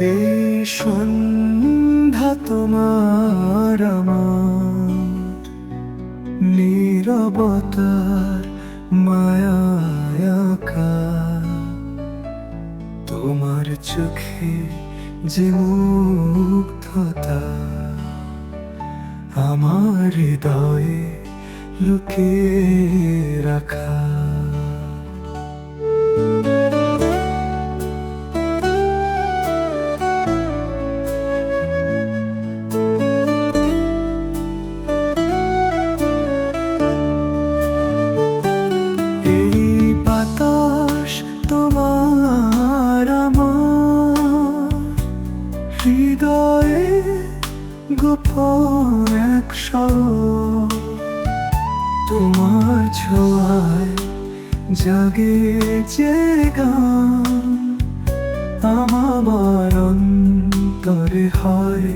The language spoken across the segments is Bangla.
এই তোমার আমার। নিরবতার মায়াকা তোমার চোখে যে আমার হৃদয়ে লুকিয়ে রাখা। গোপন এক তোমার ছোঁয়ায় জাগে যে গান আমার অন্তরে হয়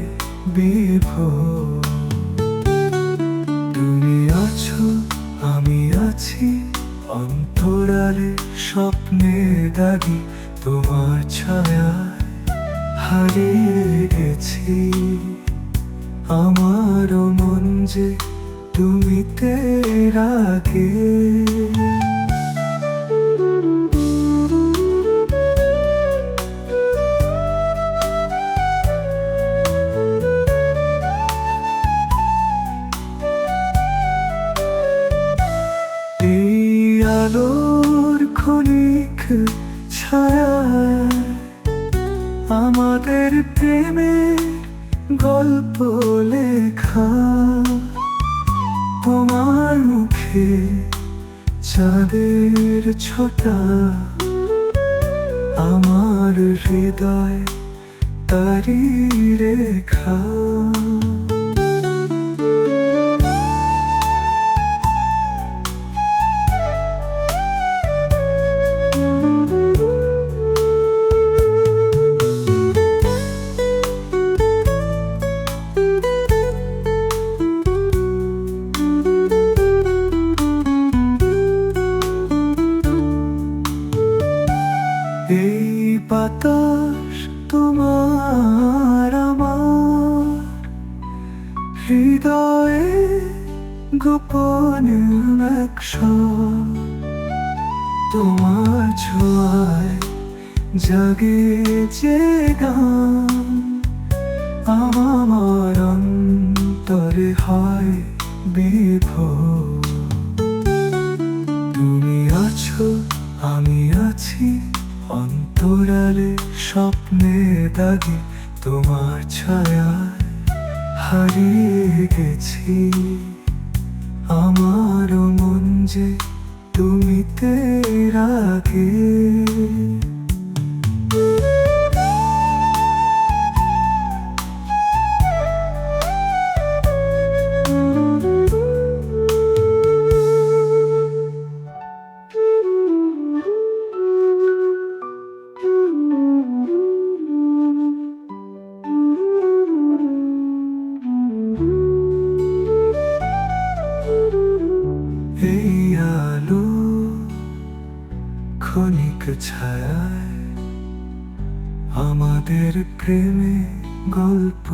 বিভোর। তুমি আছো, আমি আছি, অন্তরালে স্বপ্নে দাগি, তোমার ছায়ায় হারিয়ে গেছি। আমারও মন যে তুমি তে রাগে আলোর ক্ষণিক ছায়া আমাদের প্রেমের গল্প লেখা তোমার মুখে চাঁদের ছোটা। আমার হৃদয় তারি রেখা। হৃদয়ে গোপন তোমার ছোঁয়ায় জাগে যে গান। আমার অন্তরে হয় বিভোর। তুমি আছো, আমি আছি অন্তরালে স্বপ্নে দাগে। তোমার ছায়ায় হারিয়ে গেছি। আমার মন যে তুমি তে রাগে ক্ষণিক ছায় আমাদের প্রেমে গল্প